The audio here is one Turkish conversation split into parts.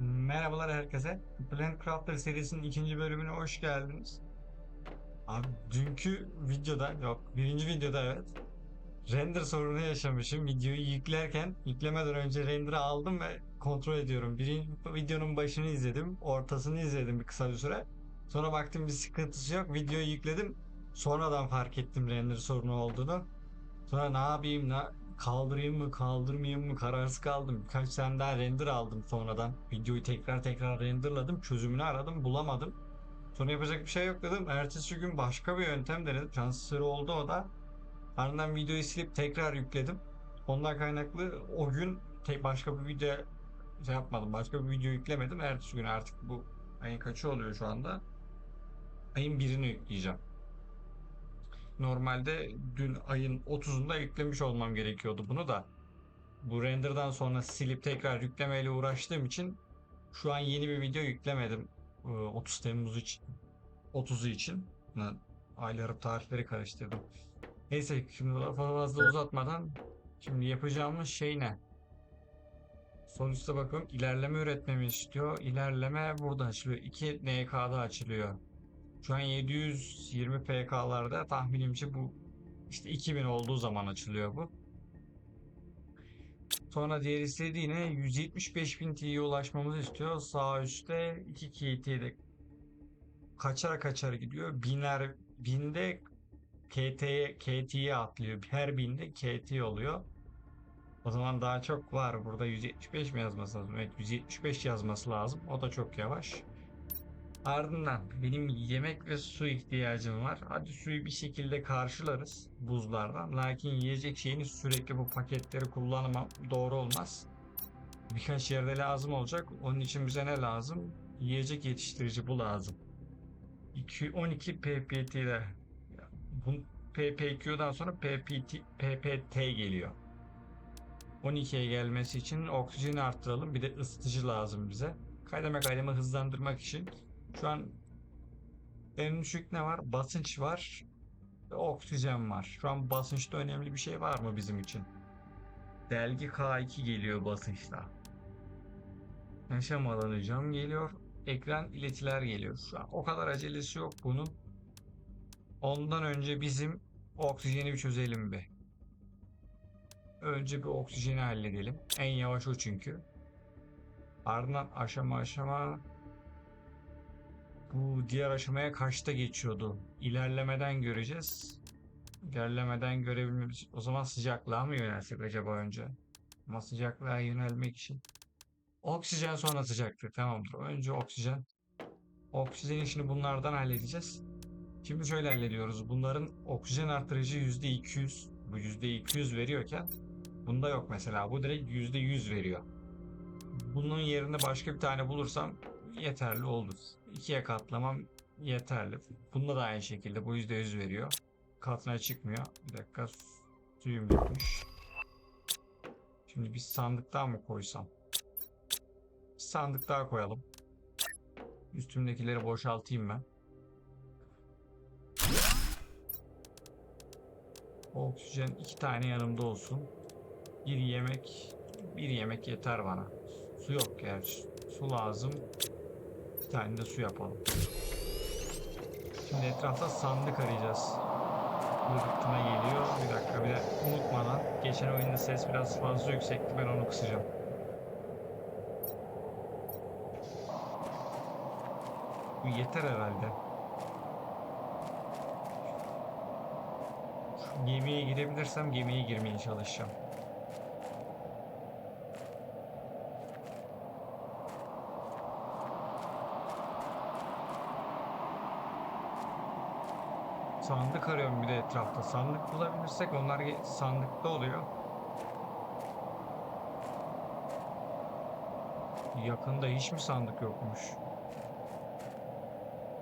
Merhabalar herkese. Plant Crafter serisinin ikinci bölümüne hoş geldiniz. Abi dünkü videoda, yok birinci videoda evet. Render sorunu yaşamışım. Videoyu yüklerken, yüklemeden önce render'ı aldım ve kontrol ediyorum. Birinci videonun başını izledim, ortasını izledim bir kısa bir süre. Sonra baktım bir sıkıntısı yok. Videoyu yükledim. Sonradan fark ettim render sorunu olduğunu. Sonra ne yapayım, ne kaldırayım mı, kaldırmayayım mı kararsız kaldım. Birkaç tane daha render aldım sonradan. Videoyu tekrar tekrar renderladım. Çözümünü aradım, bulamadım. Sonra yapacak bir şey yok dedim. Ertesi gün başka bir yöntem denedim. Şansları oldu o da. Ardından videoyu silip tekrar yükledim. Ondan kaynaklı o gün tek başka bir video şey yapmadım. Başka bir video yüklemedim. Ertesi gün artık bu ayın kaçı oluyor şu anda? Ayın birini yükleyeceğim. Normalde dün ayın 30'unda yüklemiş olmam gerekiyordu bunu da. Bu renderdan sonra silip tekrar yüklemeyle uğraştığım için şu an yeni bir video yüklemedim. Ee, 30 Temmuz için. 30'u için. Ayları tarihleri karıştırdım. Neyse şimdi lafı fazla uzatmadan şimdi yapacağımız şey ne? Üstte bakın ilerleme üretmemi istiyor. İlerleme burada açılıyor. 2 NK'da açılıyor. Şu an 720 PK'larda tahminimce bu işte 2000 olduğu zaman açılıyor bu. Sonra diğer istediği yine 175.000 T'ye ulaşmamızı istiyor. Sağ üstte 2 KT'de kaçar kaçar gidiyor. Biner binde KT'ye KT'ye atlıyor. Her binde KT oluyor. O zaman daha çok var. Burada 175 mi yazması lazım? Evet 175 yazması lazım. O da çok yavaş. Ardından benim yemek ve su ihtiyacım var. Hadi suyu bir şekilde karşılarız buzlardan. Lakin yiyecek şeyini sürekli bu paketleri kullanmam doğru olmaz. Birkaç yerde lazım olacak. Onun için bize ne lazım? Yiyecek yetiştirici bu lazım. 2, 12 PPT ile bu PPQ'dan sonra PPT, PPT geliyor. 12'ye gelmesi için oksijeni arttıralım. Bir de ısıtıcı lazım bize. Kademe kademe hızlandırmak için şu an en düşük ne var? Basınç var oksijen var. Şu an basınçta önemli bir şey var mı bizim için? Delgi K2 geliyor basınçta. Yaşam alanı cam geliyor. Ekran iletiler geliyor. Şu an o kadar acelesi yok bunun. Ondan önce bizim oksijeni bir çözelim bir. Önce bir oksijeni halledelim. En yavaş o çünkü. Ardından aşama aşama bu diğer aşamaya kaçta geçiyordu? İlerlemeden göreceğiz. İlerlemeden görebilmemiz O zaman sıcaklığa mı yönelsek acaba önce? Ama sıcaklığa yönelmek için. Oksijen sonra sıcaklık tamamdır. Önce oksijen. Oksijen işini bunlardan halledeceğiz. Şimdi şöyle hallediyoruz. Bunların oksijen artırıcı %200. Bu %200 veriyorken bunda yok mesela. Bu direkt %100 veriyor. Bunun yerine başka bir tane bulursam yeterli olur. İkiye katlamam yeterli. Bunda da aynı şekilde bu %100 veriyor. Katına çıkmıyor. Bir dakika suyum bitmiş. Şimdi bir sandık daha mı koysam? Bir sandık daha koyalım. Üstümdekileri boşaltayım ben. Oksijen iki tane yanımda olsun. Bir yemek, bir yemek yeter bana. Su yok gerçi. Su lazım. Bir tane de su yapalım. Şimdi etrafta sandık arayacağız. Bırtıma geliyor. Bir dakika bir de unutmadan. Geçen oyunda ses biraz fazla yüksekti. Ben onu kısacağım. Bu yeter herhalde. Şu gemiye girebilirsem gemiye girmeye çalışacağım. Sandık arıyorum bir de etrafta. Sandık bulabilirsek onlar sandıkta oluyor. Yakında hiç mi sandık yokmuş?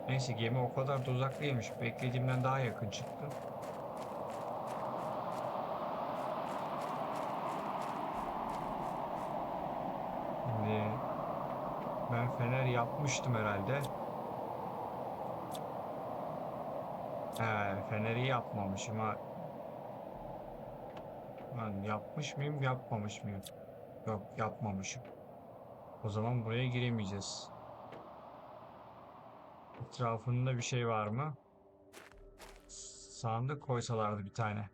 Neyse gemi o kadar da uzak. Beklediğimden daha yakın çıktı. Şimdi ben fener yapmıştım herhalde. He, feneri yapmamışım ha. Lan yapmış mıyım, yapmamış mıyım? Yok, yapmamışım. O zaman buraya giremeyeceğiz. Etrafında bir şey var mı? Sandık koysalardı bir tane.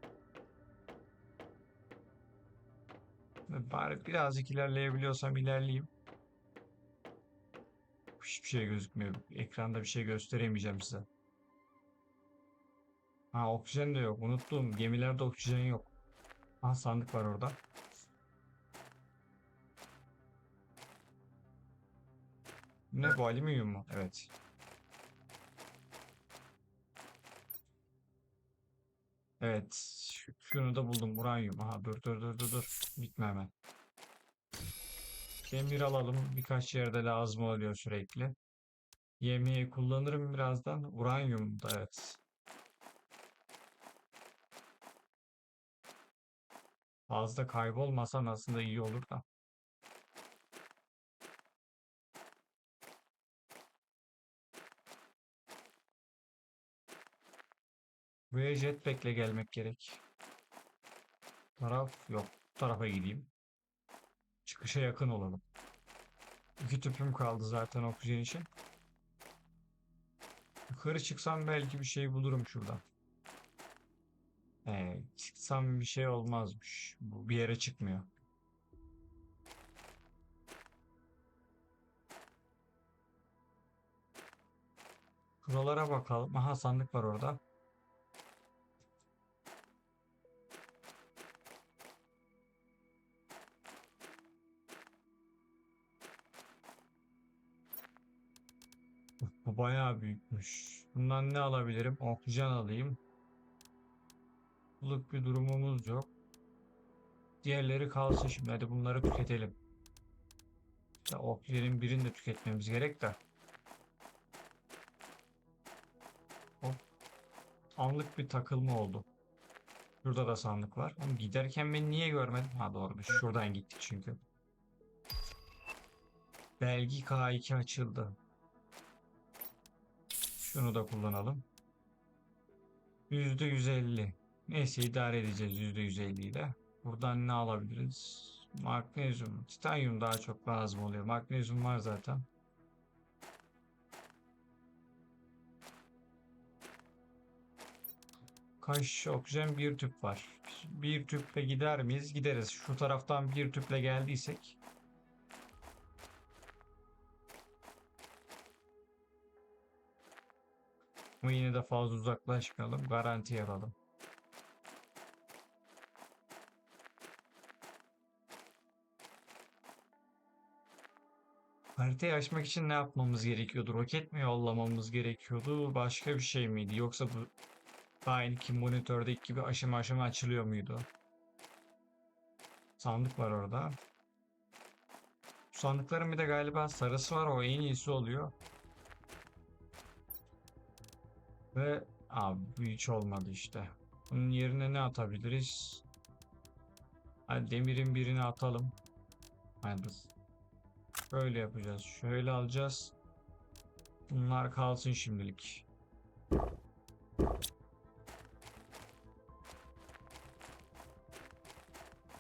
Bari birazcık ilerleyebiliyorsam ilerleyeyim. Hiçbir şey gözükmüyor. Ekranda bir şey gösteremeyeceğim size. Ha oksijen de yok. Unuttum. Gemilerde oksijen yok. Ha sandık var orada. Ne bu alüminyum mu? Evet. Evet. şu- Şunu da buldum. Uranyum. Aha dur dur dur dur dur. Bitme hemen. Demir alalım. Birkaç yerde lazım oluyor sürekli. Yemeği kullanırım birazdan. Uranyum da evet. Fazla kaybolmasan aslında iyi olur da. Buraya jetpack'le gelmek gerek. Taraf yok. Bu tarafa gideyim. Çıkışa yakın olalım. İki tüpüm kaldı zaten oksijen için. Yukarı çıksam belki bir şey bulurum şuradan. Ee, çıksam bir şey olmazmış. Bu bir yere çıkmıyor. Şuralara bakalım. Aha sandık var orada. Bu bayağı büyükmüş. Bundan ne alabilirim? Oksijen alayım. Buluk bir durumumuz yok. Diğerleri kalsın şimdi. Hadi bunları tüketelim. Ya oksijenin birini de tüketmemiz gerek de. Hop. Anlık bir takılma oldu. Şurada da sandık var. Oğlum giderken beni niye görmedin? Ha doğru şuradan gittik çünkü. Belgi K2 açıldı. Şunu da kullanalım. %150. Neyse idare edeceğiz %150 ile. Buradan ne alabiliriz? Magnezyum. Titanyum daha çok lazım oluyor. Magnezyum var zaten. Kaç oksijen bir tüp var. Bir tüple gider miyiz? Gideriz. Şu taraftan bir tüple geldiysek. Ama yine de fazla uzaklaşmayalım. Garanti alalım. Haritayı açmak için ne yapmamız gerekiyordu? Roket mi yollamamız gerekiyordu? Başka bir şey miydi? Yoksa bu aynı ki monitördeki gibi aşama aşama açılıyor muydu? Sandık var orada. Bu sandıkların bir de galiba sarısı var. O en iyisi oluyor. Ve abi hiç olmadı işte. Bunun yerine ne atabiliriz? Hadi demirin birini atalım. Hadi. Böyle yapacağız. Şöyle alacağız. Bunlar kalsın şimdilik.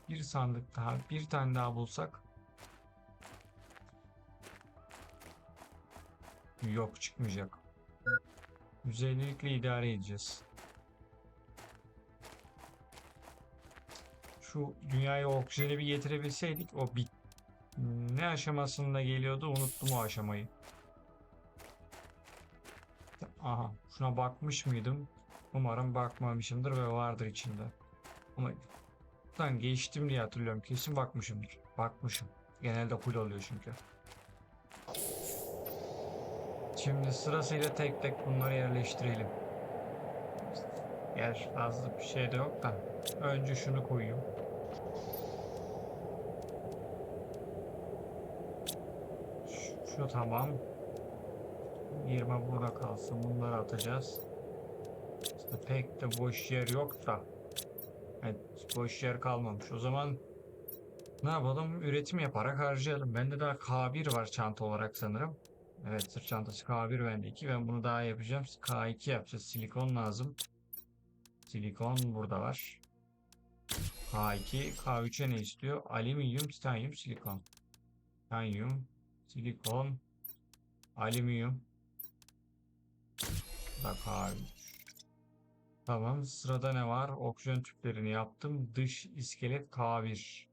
Bir sandık daha, bir tane daha bulsak. Yok çıkmayacak. 150'likle idare edeceğiz. Şu dünyaya oksijeni bir getirebilseydik o bit ne aşamasında geliyordu unuttum o aşamayı. Aha şuna bakmış mıydım? Umarım bakmamışımdır ve vardır içinde. Ama ben geçtim diye hatırlıyorum. Kesin bakmışımdır. Bakmışım. Genelde full oluyor çünkü. Şimdi sırasıyla tek tek bunları yerleştirelim. Yer fazla bir şey de yok da. Önce şunu koyayım. Şu, tamam. 20 burada kalsın. Bunları atacağız. İşte pek de boş yer yok da. Evet, boş yer kalmamış. O zaman ne yapalım? Üretim yaparak harcayalım. Bende daha K1 var çanta olarak sanırım. Evet sırt çantası K1 bende 2. Ben bunu daha yapacağım. K2 yapacağız. Silikon lazım. Silikon burada var. K2, K3'e ne istiyor? Alüminyum, titanyum, silikon. Titanyum, silikon, alüminyum. Bak abi. Tamam. Sırada ne var? Oksijen tüplerini yaptım. Dış iskelet K1.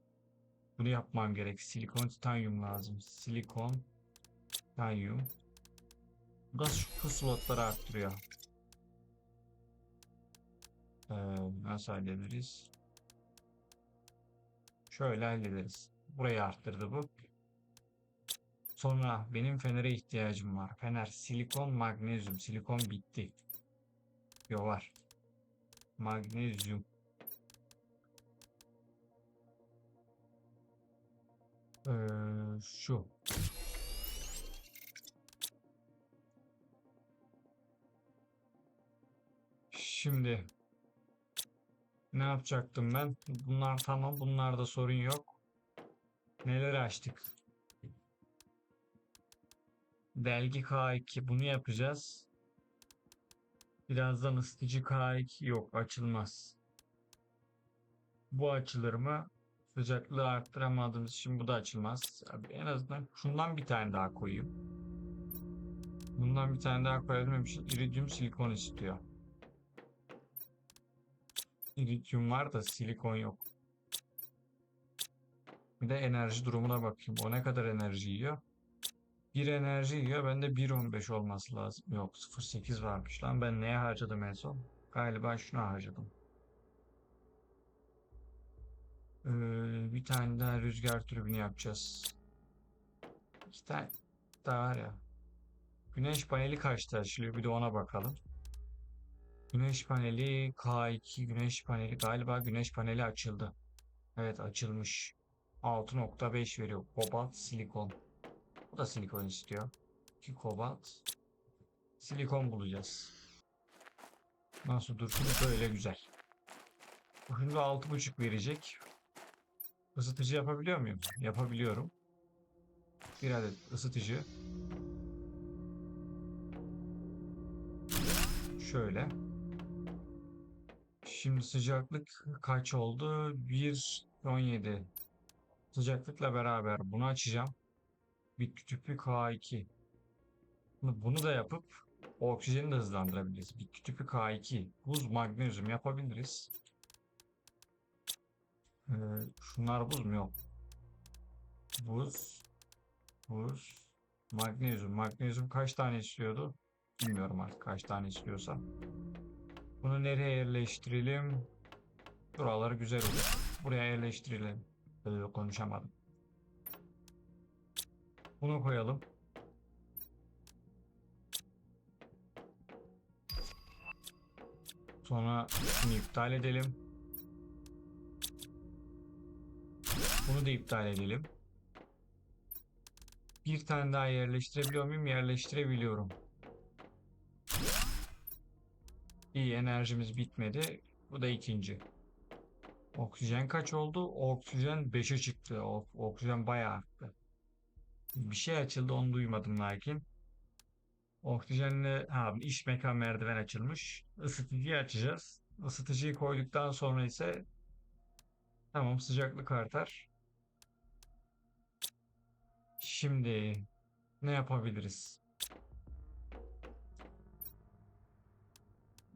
Bunu yapmam gerek. Silikon, titanyum lazım. Silikon, titanyum. Da şu slotları arttırıyor. Ee, nasıl hallederiz? Şöyle hallederiz. Burayı arttırdı bu. Sonra benim fenere ihtiyacım var. Fener, silikon, magnezyum. Silikon bitti. Yo var. Magnezyum. Ee, şu. Şimdi ne yapacaktım ben? Bunlar tamam. Bunlarda sorun yok. Neler açtık? Delgi K2 bunu yapacağız. Birazdan ısıtıcı K2 yok açılmaz. Bu açılır mı? Sıcaklığı arttıramadığımız için bu da açılmaz. En azından şundan bir tane daha koyayım. Bundan bir tane daha koyabilmem için iridium silikon istiyor. İridium var da silikon yok. Bir de enerji durumuna bakayım. O ne kadar enerji yiyor? 1 enerji yiyor. Bende 1.15 olması lazım. Yok 0.8 varmış lan. Ben neye harcadım en son? Galiba şuna harcadım. Ee, bir tane daha rüzgar türbini yapacağız. İki tane daha var ya. Güneş paneli kaçta açılıyor? Bir de ona bakalım. Güneş paneli K2 güneş paneli galiba güneş paneli açıldı. Evet açılmış. 6.5 veriyor. Kobalt, silikon. Da silikon istiyor. 2 kobalt. Silikon bulacağız. Nasıl dursun? Böyle güzel. Şimdi 6.5 verecek. Isıtıcı yapabiliyor muyum? Yapabiliyorum. Bir adet ısıtıcı. Şöyle. Şimdi sıcaklık kaç oldu? 1.17. Sıcaklıkla beraber bunu açacağım. Bitki tüpü K2. Bunu da yapıp oksijeni de hızlandırabiliriz. Bitki tüpü K2. Buz, magnezyum yapabiliriz. Ee, şunlar buz mu? Yok. Buz, buz, magnezyum. Magnezyum kaç tane istiyordu? Bilmiyorum artık kaç tane istiyorsa. Bunu nereye yerleştirelim? Buralar güzel olur. Buraya yerleştirelim. Ee, konuşamadım. Bunu koyalım. Sonra bunu iptal edelim. Bunu da iptal edelim. Bir tane daha yerleştirebiliyor muyum? Yerleştirebiliyorum. İyi enerjimiz bitmedi. Bu da ikinci. Oksijen kaç oldu? Oksijen 5'e çıktı. Oksijen bayağı arttı. Bir şey açıldı onu duymadım lakin. Oksijenle ha, iş mekan merdiven açılmış. Isıtıcıyı açacağız. Isıtıcıyı koyduktan sonra ise tamam sıcaklık artar. Şimdi ne yapabiliriz?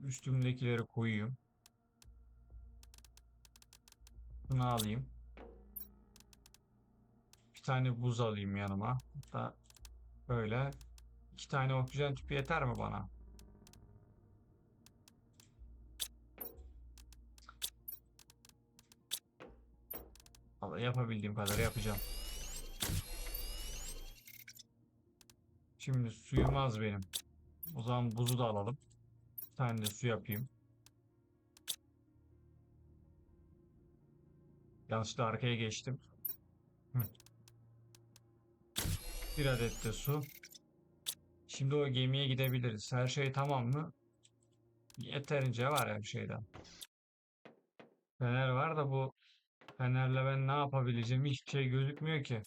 Üstümdekileri koyayım. Bunu alayım. Tane buz alayım yanıma. Hatta böyle iki tane oksijen tüpü yeter mi bana? Vallahi yapabildiğim kadar yapacağım. Şimdi suyum az benim. O zaman buzu da alalım. Bir tane de su yapayım. Yanlışlıkla arkaya geçtim. Bir adet de su. Şimdi o gemiye gidebiliriz. Her şey tamam mı? Yeterince var her şeyden. Fener var da bu fenerle ben ne yapabileceğim hiçbir şey gözükmüyor ki.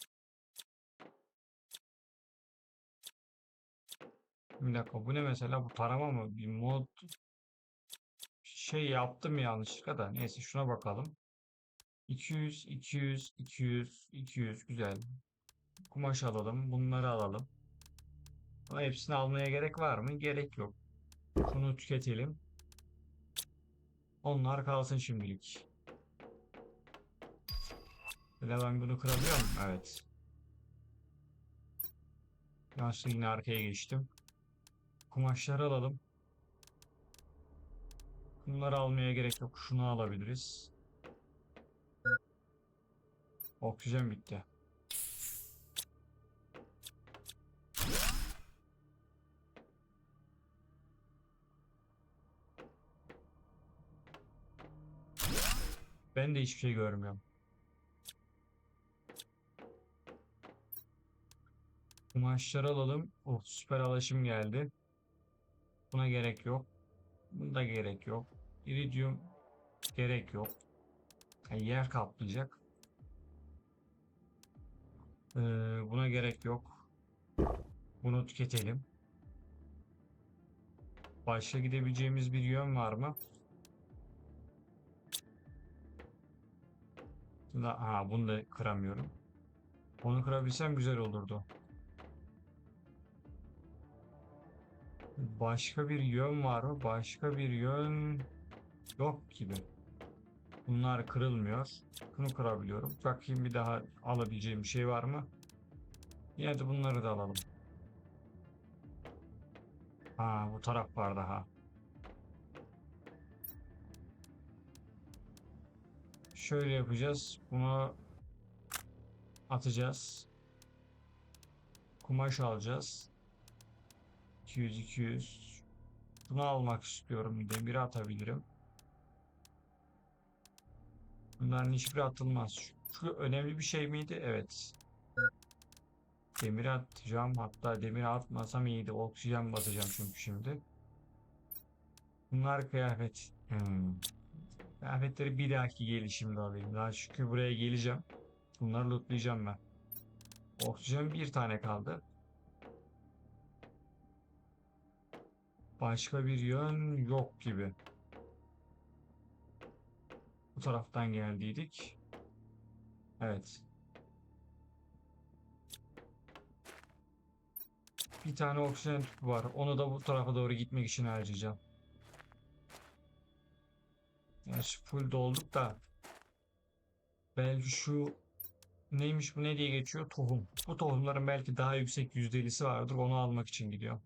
Bir dakika bu ne mesela bu tarama mı? Bir mod şey yaptım yanlışlıkla da. Neyse şuna bakalım. 200, 200, 200, 200 güzel. Kumaş alalım. Bunları alalım. Ama hepsini almaya gerek var mı? Gerek yok. Şunu tüketelim. Onlar kalsın şimdilik. De ben bunu kırabiliyor muyum? Evet. Yanlışlıkla yine arkaya geçtim. Kumaşları alalım. Bunları almaya gerek yok. Şunu alabiliriz. Oksijen bitti. Ben de hiçbir şey görmüyorum. Kumaşları alalım. Oh süper alaşım geldi. Buna gerek yok. Bunda gerek yok. İridium gerek yok. Ha, yer kaplayacak. Ee, buna gerek yok. Bunu tüketelim. Başka gidebileceğimiz bir yön var mı? Bunda, ha, bunu da kıramıyorum. Onu kırabilsem güzel olurdu. Başka bir yön var mı? Başka bir yön yok gibi. Bunlar kırılmıyor. Bunu kırabiliyorum. Bakayım bir daha alabileceğim şey var mı? Yine de bunları da alalım. Ha bu taraf var daha. Şöyle yapacağız. Bunu atacağız. Kumaş alacağız. 200 200. Bunu almak istiyorum. Demiri atabilirim. Bunların hiçbiri atılmaz. Şu, şu önemli bir şey miydi? Evet. Demiri atacağım. Hatta demiri atmasam iyiydi. Oksijen basacağım çünkü şimdi. Bunlar kıyafet. Hmm. Kıyafetleri bir dahaki gelişimde alayım. Daha çünkü buraya geleceğim. Bunları lootlayacağım ben. Oksijen bir tane kaldı. Başka bir yön yok gibi. Bu taraftan geldiydik. Evet. Bir tane oksijen tüpü var. Onu da bu tarafa doğru gitmek için harcayacağım. Gerçi full dolduk da. Belki şu neymiş bu ne diye geçiyor? Tohum. Bu tohumların belki daha yüksek yüzdelisi vardır. Onu almak için gidiyor.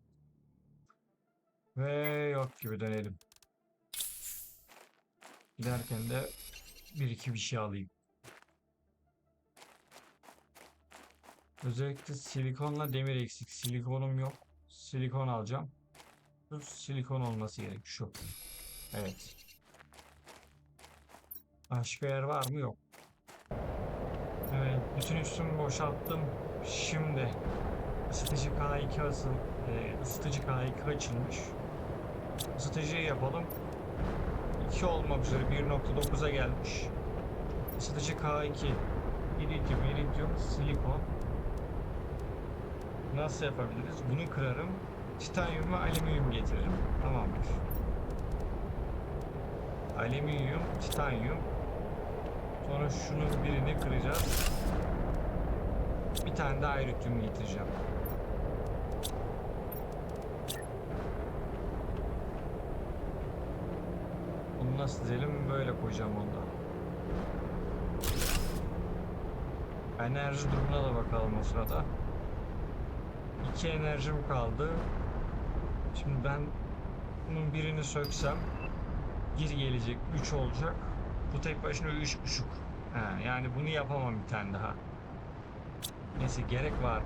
Ve yok gibi dönelim. Giderken de bir iki bir şey alayım. Özellikle silikonla demir eksik. Silikonum yok. Silikon alacağım. Şu silikon olması gerek. Şu. Evet. Başka yer var mı? Yok. Evet. Bütün üstümü boşalttım. Şimdi ısıtıcı K2 asıl e, ısıtıcı K2 açılmış. Isıtıcıyı yapalım. 2 olmak üzere 1.9'a gelmiş. Isıtıcı K2 iridium, iridium, silikon. Nasıl yapabiliriz? Bunu kırarım. Titanyum ve alüminyum getiririm. Tamamdır. Alüminyum, titanyum. Sonra şunun birini kıracağız. Bir tane daha iridium getireceğim. Bunu nasıl dizelim? Böyle koyacağım onu da. Enerji durumuna da bakalım o sırada. İki enerjim kaldı. Şimdi ben bunun birini söksem geri gelecek 3 olacak. Bu tek başına 3.5. Ha, yani bunu yapamam bir tane daha. Neyse gerek var.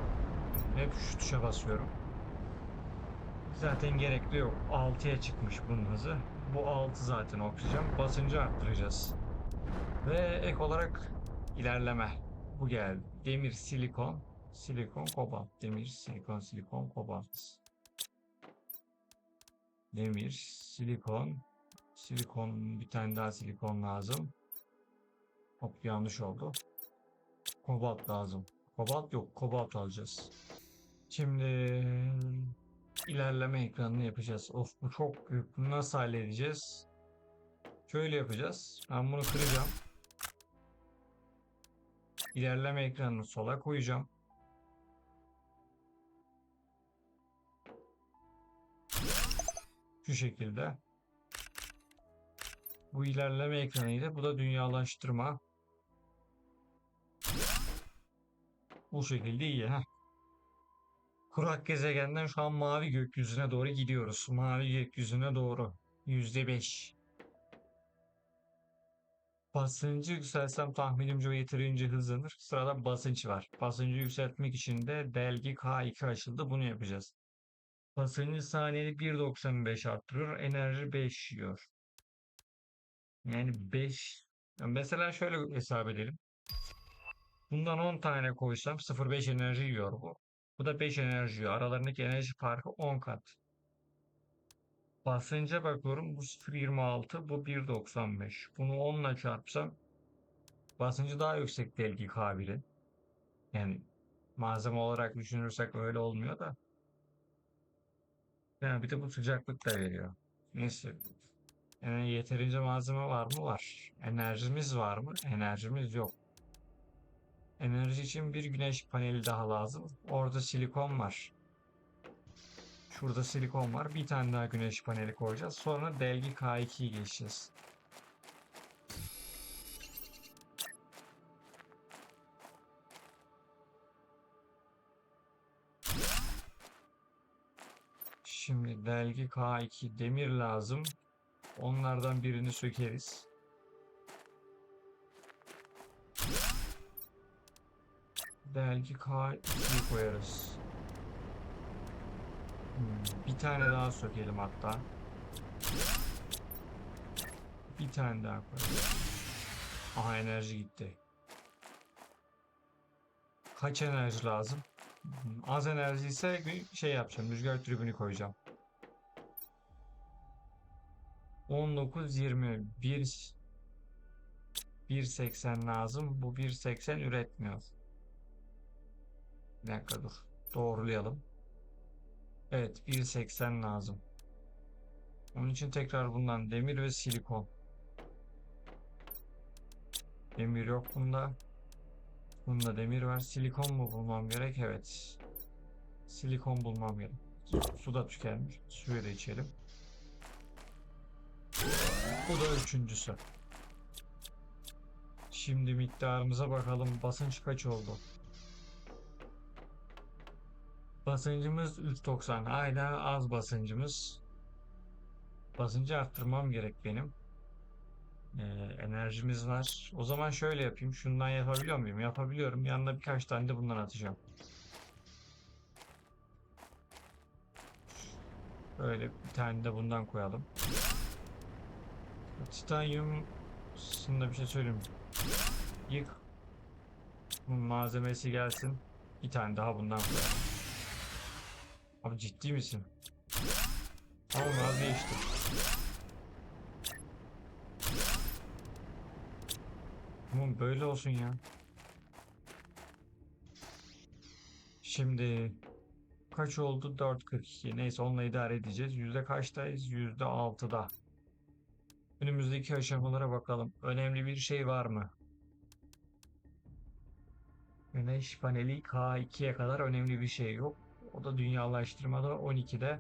Hep şu tuşa basıyorum. Zaten gerekli yok. 6'ya çıkmış bunun hızı. Bu 6 zaten oksijen. Basıncı arttıracağız. Ve ek olarak ilerleme. Bu geldi. Demir, silikon, silikon, kobalt. Demir, silikon, silikon, kobalt. Demir, silikon, silikon, bir tane daha silikon lazım. Hop yanlış oldu. Kobalt lazım. Kobalt yok. Kobalt alacağız. Şimdi ilerleme ekranını yapacağız. Of bu çok büyük. Bunu nasıl halledeceğiz? Şöyle yapacağız. Ben bunu kıracağım. İlerleme ekranını sola koyacağım. Şu şekilde. Bu ilerleme ekranıydı. Bu da dünyalaştırma. Bu şekilde iyi. Heh. Kurak gezegenden şu an mavi gökyüzüne doğru gidiyoruz. Mavi gökyüzüne doğru. %5. Basıncı yükselsem tahminimce yeterince hızlanır. Sırada basınç var. Basıncı yükseltmek için de delgi K2 açıldı. Bunu yapacağız. Basıncı saniyede 1.95 arttırıyor. Enerji 5 yiyor. Yani 5. Mesela şöyle hesap edelim. Bundan 10 tane koysam 0.5 enerji yiyor bu. Bu da 5 enerji yiyor. Aralarındaki enerji farkı 10 kat. Basınca bakıyorum bu 0.26 bu 1.95. Bunu 10 ile çarpsam basıncı daha yüksek delgi kabili. Yani malzeme olarak düşünürsek öyle olmuyor da. Yani bir de bu sıcaklık da veriyor. Neyse. Yani yeterince malzeme var mı? Var. Enerjimiz var mı? Enerjimiz yok. Enerji için bir güneş paneli daha lazım. Orada silikon var. Şurada silikon var. Bir tane daha güneş paneli koyacağız. Sonra delgi K2'yi geçeceğiz. Şimdi delgi K2 demir lazım. Onlardan birini sökeriz. Delgi K2'yi koyarız. Hmm, bir tane daha sökelim hatta. Bir tane daha koyalım. Aha enerji gitti. Kaç enerji lazım? Hmm, Az enerji ise bir şey yapacağım. Rüzgar tribünü koyacağım. 19 20 1 1.80 lazım. Bu 1.80 üretmiyor. Bir dakika dur. Doğrulayalım. Evet 1.80 lazım. Onun için tekrar bundan demir ve silikon. Demir yok bunda. Bunda demir var. Silikon mu bulmam gerek? Evet. Silikon bulmam gerek. Su da tükenmiş. Suyu da içelim. Bu da üçüncüsü. Şimdi miktarımıza bakalım. Basınç kaç oldu? Basıncımız 3.90. Hala az basıncımız. Basıncı arttırmam gerek benim. Ee, enerjimiz var. O zaman şöyle yapayım. Şundan yapabiliyor muyum? Yapabiliyorum. Yanına birkaç tane de bundan atacağım. Böyle bir tane de bundan koyalım. Titanyum Sında bir şey söyleyeyim. Yık. Malzemesi gelsin. Bir tane daha bundan koyalım. Abi ciddi misin? Tamam vazgeçtim. Tamam böyle olsun ya. Şimdi kaç oldu? 4.42. Neyse onunla idare edeceğiz. Yüzde kaçtayız? Yüzde 6'da. Önümüzdeki aşamalara bakalım. Önemli bir şey var mı? Güneş paneli K2'ye kadar önemli bir şey yok. O da dünyalaştırmada 12'de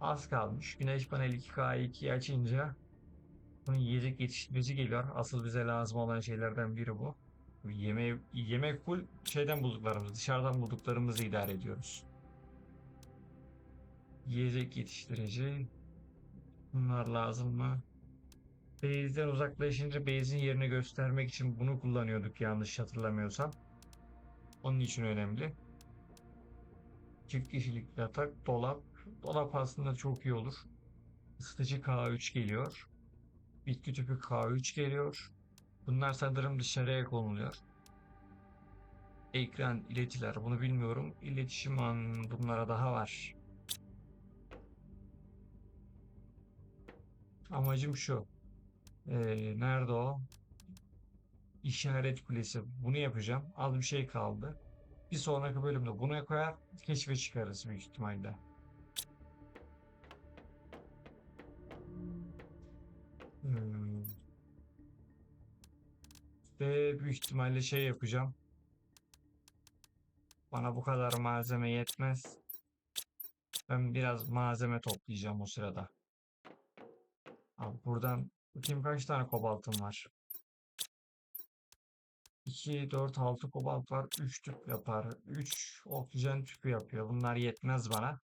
az kalmış. Güneş paneli 2K2'yi açınca bunun yiyecek yetiştirmesi geliyor. Asıl bize lazım olan şeylerden biri bu. Yeme yemek full şeyden bulduklarımız, dışarıdan bulduklarımızı idare ediyoruz. Yiyecek yetiştirici. Bunlar lazım mı? Base'den uzaklaşınca base'in yerini göstermek için bunu kullanıyorduk yanlış hatırlamıyorsam. Onun için önemli. Çift kişilik yatak, dolap. Dolap aslında çok iyi olur. Isıtıcı K3 geliyor. Bitki tüpü K3 geliyor. Bunlar sanırım dışarıya konuluyor. Ekran, iletiler bunu bilmiyorum. İletişim an bunlara daha var. Amacım şu. Ee, nerede o? İşaret kulesi. Bunu yapacağım. Az bir şey kaldı. Bir sonraki bölümde bunu koyar, keşfe çıkarız büyük ihtimalle. Hmm. Büyük ihtimalle şey yapacağım. Bana bu kadar malzeme yetmez. Ben biraz malzeme toplayacağım o sırada. Abi buradan bakayım kaç tane kobaltım var. 2, 4, 6 kobalt var. 3 tüp yapar. 3 oksijen tüpü yapıyor. Bunlar yetmez bana.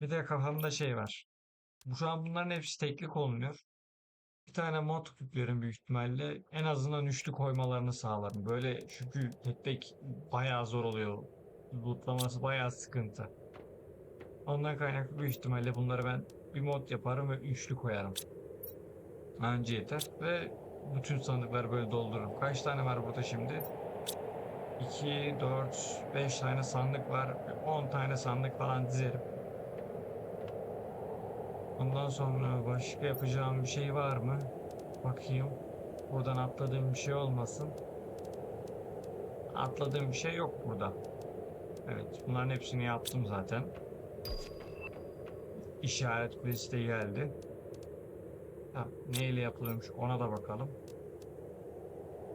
Bir de kafamda şey var. Bu şu an bunların hepsi tekli konuyor. Bir tane mod küplerin büyük ihtimalle en azından üçlü koymalarını sağlarım. Böyle çünkü tek tek bayağı zor oluyor. Lootlaması bayağı sıkıntı. Ondan kaynaklı büyük ihtimalle bunları ben bir mod yaparım ve üçlü koyarım. Anca yeter ve bütün sandıkları böyle doldururum. Kaç tane var burada şimdi? 2, 4, 5 tane sandık var. 10 tane sandık falan dizerim. Ondan sonra başka yapacağım bir şey var mı? Bakayım. Buradan atladığım bir şey olmasın. Atladığım bir şey yok burada. Evet, bunların hepsini yaptım zaten. İşaret kulesi de geldi. Ha, neyle yapılıyormuş ona da bakalım.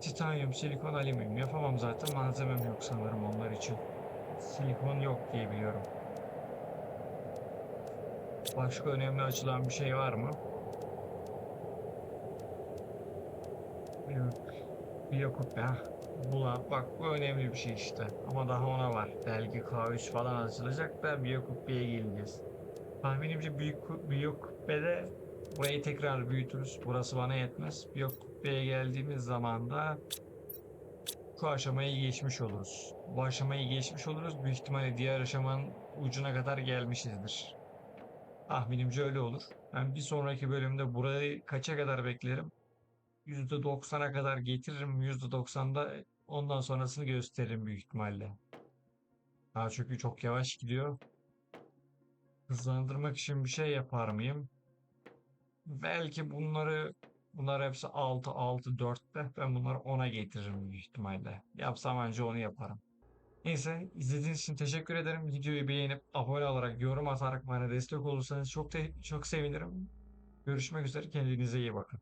Titanyum, silikon, alüminyum yapamam zaten malzemem yok sanırım onlar için. Silikon yok diye biliyorum. Başka önemli açılan bir şey var mı? Yok. Yok ya. Bula, bak bu önemli bir şey işte. Ama daha ona var. Belki K3 falan açılacak da Biyokubbe'ye geleceğiz. Tahminimce büyük Biyokubbe'de burayı tekrar büyütürüz. Burası bana yetmez. Biyokubbe'ye geldiğimiz zaman da şu aşamayı geçmiş oluruz. Bu aşamayı geçmiş oluruz. Büyük ihtimalle diğer aşamanın ucuna kadar gelmişizdir. Tahminimce öyle olur. Ben bir sonraki bölümde burayı kaça kadar beklerim? %90'a kadar getiririm. %90'da ondan sonrasını gösteririm büyük ihtimalle. Daha çünkü çok yavaş gidiyor. Hızlandırmak için bir şey yapar mıyım? Belki bunları bunlar hepsi 6 6 4'te ben bunları 10'a getiririm büyük ihtimalle. Yapsam anca onu yaparım. Neyse izlediğiniz için teşekkür ederim. Videoyu beğenip abone olarak yorum atarak bana destek olursanız çok çok sevinirim. Görüşmek üzere kendinize iyi bakın.